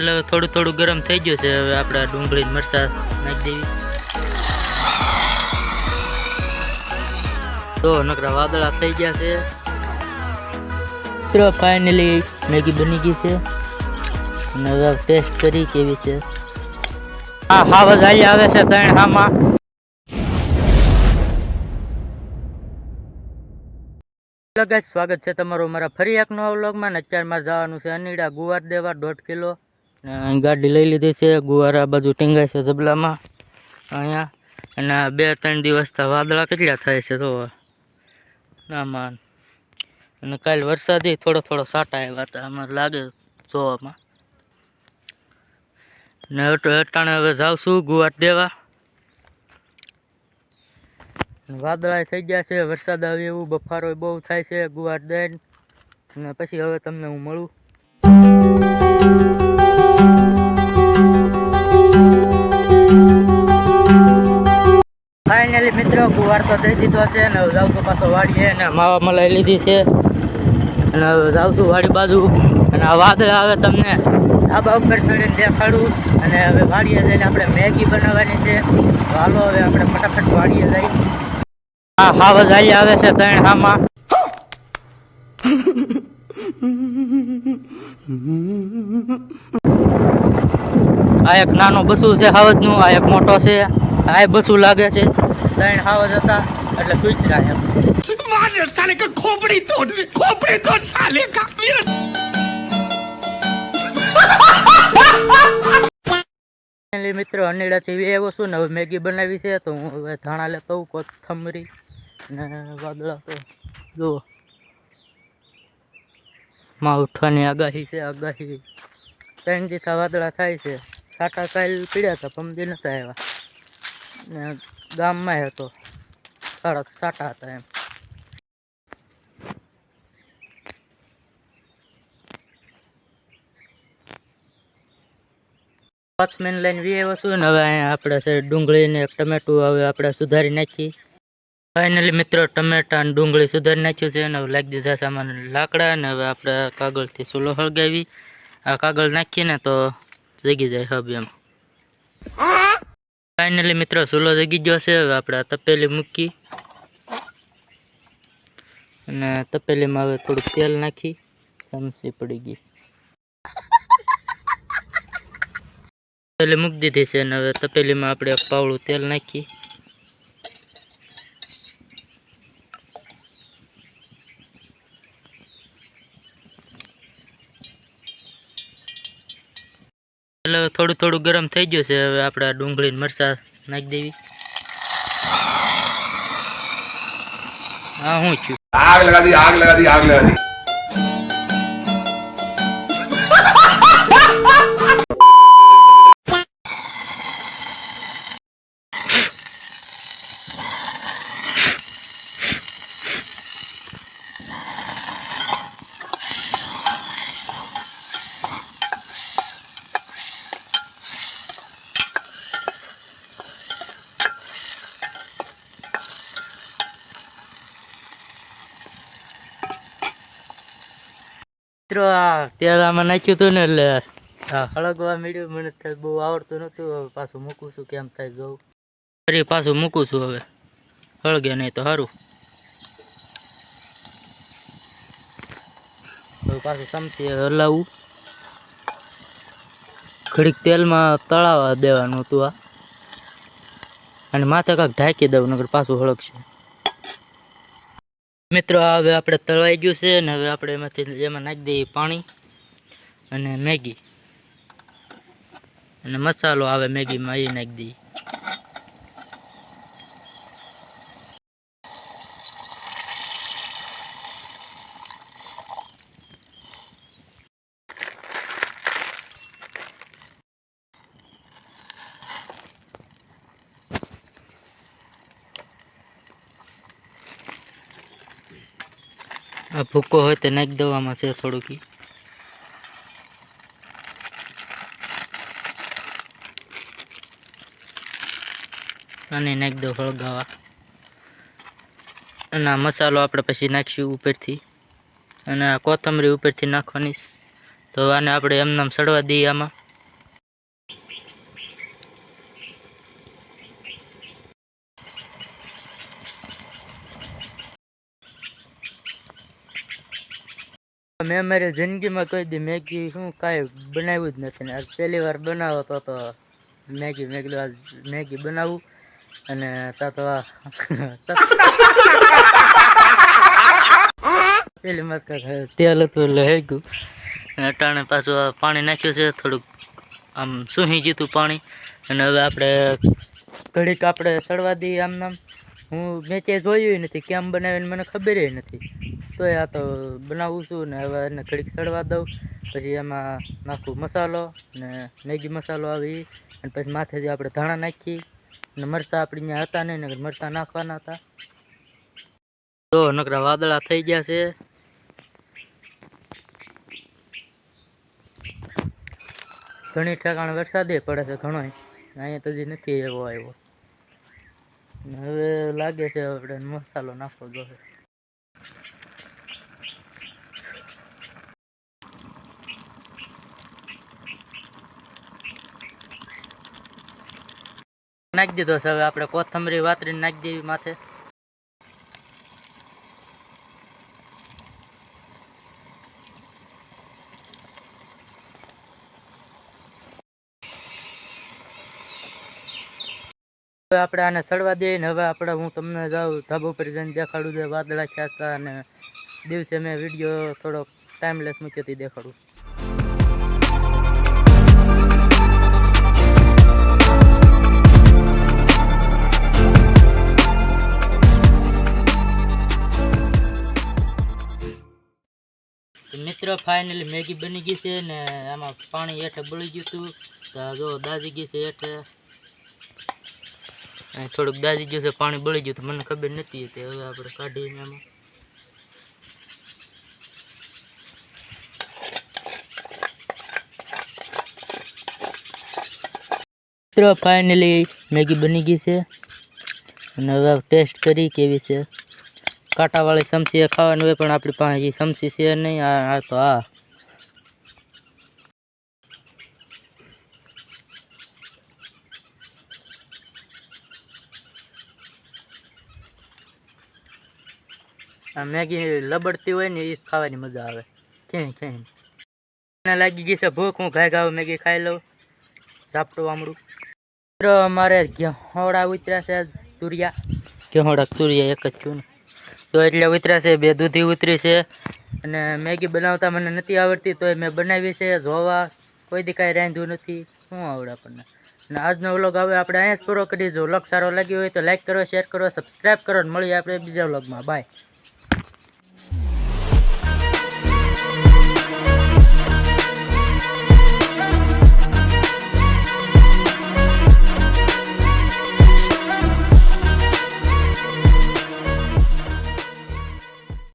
એટલે થોડું થોડું ગરમ થઈ ગયું છે, હવે આપણે ડુંગળી મરચા નાખી દેવી. તો નકરા વાદળા થઈ ગયા છે. મિત્રો ફાઇનલી મેગી બની ગઈ છે. અને હવે ટેસ્ટ કરી કેવી છે. હા હા વધારી આવે છે ત્રણ હામાં. સ્વાગત છે તમારું મારા ફરી એકનો વ્લોગમાં. ને અત્યારે મારે જવાનું છે અનીડા ગુવાર દેવા દોઢ કિલો. ગાડી લઈ લીધી છે, ગુવારા બાજુ ટીંગાય છે જબલામાં અહીંયા. અને બે ત્રણ દિવસથી વાદળા કેટલા થાય છે તો આમાં અને કાલ વરસાદી થોડો થોડો સાટા આવ્યા હતા, અમારે લાગે જોવામાં. ને અટાણે હવે જાઉં ગુવાટ દેવા. વાદળા થઈ ગયા છે, વરસાદ આવે એવું, બફારો બહુ થાય છે ગુવાર દઈને. અને પછી હવે તમને હું મળું. મિત્રો ગુવાર તો દઈ દીધો છે અને જાઉં છું પાછો વાડીએ અને માવા મલાઈ લીધી છે. અને જાઉં છું વાડી બાજુ. અને આ વાદળ આવે તમને ધાબા ઉપર ચડીને દેખાડું. અને હવે વાડીએ જઈને આપણે મેગી બનાવવાની છે. તો હાલો હવે આપણે ફટાફટ વાડીએ જઈ. હા હાવ જ આવે છે ત્રણ હામાં. આ એક નાનો બસું છે હાવજનું, આ એક મોટો છે. આ બસું લાગે છે. ત્રણ હાવજ હતા એટલે સુચરા એમ. માને સાલે કે ખોપડી તોડ ખોપડી તોડ સાલે કાપીર મિત્રો અનેડાથી એવો શું ને હવે મેગી બનાવી છે તો હું હવે ધાણા લેતો હું કોથમરી ને વાદળા તો જુઓ. માં ઉઠવાની આગાહી છે આગાહી. ત્રણ દિવસ વાદળા થાય છે. સાટા કાલ પીડ્યા હતા પમદી નતા આવ્યા. ને ગામમાં હતો. સાડા સાટા હતા એમ. વોચમેન લઈને વી આવ્યો છું ને હવે અહીંયા આપણે છે ડુંગળી ને એક ટમેટું હવે આપણે સુધારી નાખી. ફાઇનલી મિત્રો ટમેટા અને ડુંગળી સુધારી નાખ્યું છે અને હવે લાગી દીધા સામાન લાકડા ને હવે આપણે કાગળથી સુલો હળગાવી. આ કાગળ નાખીને તો જગી જાય હબ એમ. ફાઇનલી મિત્રો ચૂલો જગી ગયો છે. હવે આપણે તપેલી મૂકી. અને તપેલીમાં હવે થોડુંક તેલ નાખી. ચમચી પડી ગઈ. તપેલી મૂકી દીધી છે અને હવે તપેલીમાં આપણે પાવળું તેલ નાખી. એટલે થોડું થોડું ગરમ થઈ ગયું છે. હવે આપણે ડુંગળી મરચા નાખી દેવી. હા, હું છું. આગ લગા આગ લગા આગ લગા મિત્રો, આ તેલ આમાં નાખ્યું હતું ને એટલે હળગવા મળ્યું મને બહુ આવડતું નહોતું. હવે પાછું મૂકું છું. કેમ થાય જવું ફરી પાછું મૂકું છું હવે. હળગે નહીં તો સારું પાછું ચમચી હલાવું. ઘડીક તેલમાં તળાવવા દેવાનું હતું આ. અને માથે કાંક ઢાંકી દઉં નગર પાછું હળગશે. મિત્રો, હવે આપણે તળાઈ ગયું છે ને હવે આપણે એમાંથી એમાં નાખી દઈએ પાણી અને મેગી. અને મસાલો આવે મેગીમાં એ નાખી દઈએ. આ ભૂકો હોય તો નાખી દેવામાં છે થોડુંક. અને નાખી દો હળગાવા. અને આ મસાલો આપણે પછી નાખીશું ઉપરથી. અને આ કોથમરી ઉપરથી નાખવાની તો આને આપણે એમનામ સડવા દઈએ આમાં. મેં મારી જિંદગીમાં કોઈ દી મેગી શું કાંઈ બનાવ્યું જ નથી ને. આજ પહેલી વાર બનાવો તો તો મેગી મેં કીધું મેગી બનાવું અને તા તો પેલી મત તેલ હતું એટલે હે ગયું. અટાણે પાછું પાણી નાખ્યું છે, થોડુંક આમ સૂહી ગયું પાણી. અને હવે આપણે ઘડીક આપણે સડવા દઈએ આમ નામ. હું મેં ક્યાંય જોયું નથી કેમ બનાવીને મને ખબર નથી. તોય આ તો બનાવું છું ને હવે એને ઘડીક સડવા દઉં. પછી એમાં નાખું મસાલો ને મેગી મસાલો આવી. અને પછી માથેથી આપણે ધાણા નાખી અને મરચાં આપણી ત્યાં હતા નહીં ને મરચાં નાખવાના હતા. તો નકરા વાદળા થઈ ગયા છે. ઘણી ઠેકાણે વરસાદે પડે છે ઘણો અહીંયા તો હજી નથી એવો આવ્યો. હવે લાગે છે આપણે મસાલો નાખવો જોઈએ. નાખી દીધો છે. હવે આપણે કોથમરી વાતરીને નાખી દેવી માથે. હવે આપણે આને સડવા દઈએ ને હવે આપણે હું તમને જાઉં, ધાબો ઉપર જઈને દેખાડું જે વાદળા ખ્યાતા અને દિવસે મેં વીડિયો થોડોક ટાઈમલેસ મૂક્યો તે દેખાડું. મિત્રો ફાઇનલી મેગી બની ગઈ છે ને આમાં પાણી હેઠે બળી ગયું હતું. તો જો દાજી ગઈ છે હેઠે થોડુંક દાજી ગયું છે, પાણી બળી ગયું તો મને ખબર નથી તે હવે આપણે કાઢીને આમાં. મિત્રો ફાઇનલી મેગી બની ગઈ છે. અને હવે ટેસ્ટ કરી કેવી છે. કાંટાવાળી સમસી એ ખાવાની હોય પણ આપણી પાસે હજી સમસી છે નહીં, આ આ તો આ. આ મેગી લબડતી હોય ને એ જ ખાવાની મજા આવે. ક્યાંય ક્યાંય મને લાગી ગઈ છે ભૂખ, હું ઘાય ઘાવ મેગી ખાઈ લઉં. ઝાપટું વામડું મિત્રો, અમારે ઘેહોડા ઉતર્યા છે આજ તુરિયા ઘેહોડા તુરિયા એક જ છું ને. તો એટલે ઉતરાશે બે દૂધી ઉતરી છે. અને મેગી બનાવતા મને નથી આવડતી તો મેં બનાવી છે, જોવા. કોઈ દી કાંઈ રાંધ્યું નથી, શું આવડે આપણને? અને આજનો વ્લોગ હવે આપણે અહીંયા જ પૂરો કરી જો વ્લોગ સારો લાગ્યો હોય તો લાઇક કરો, શેર કરો સબસ્ક્રાઈબ કરો, અને મળીએ આપણે બીજા વ્લોગમાં. બાય.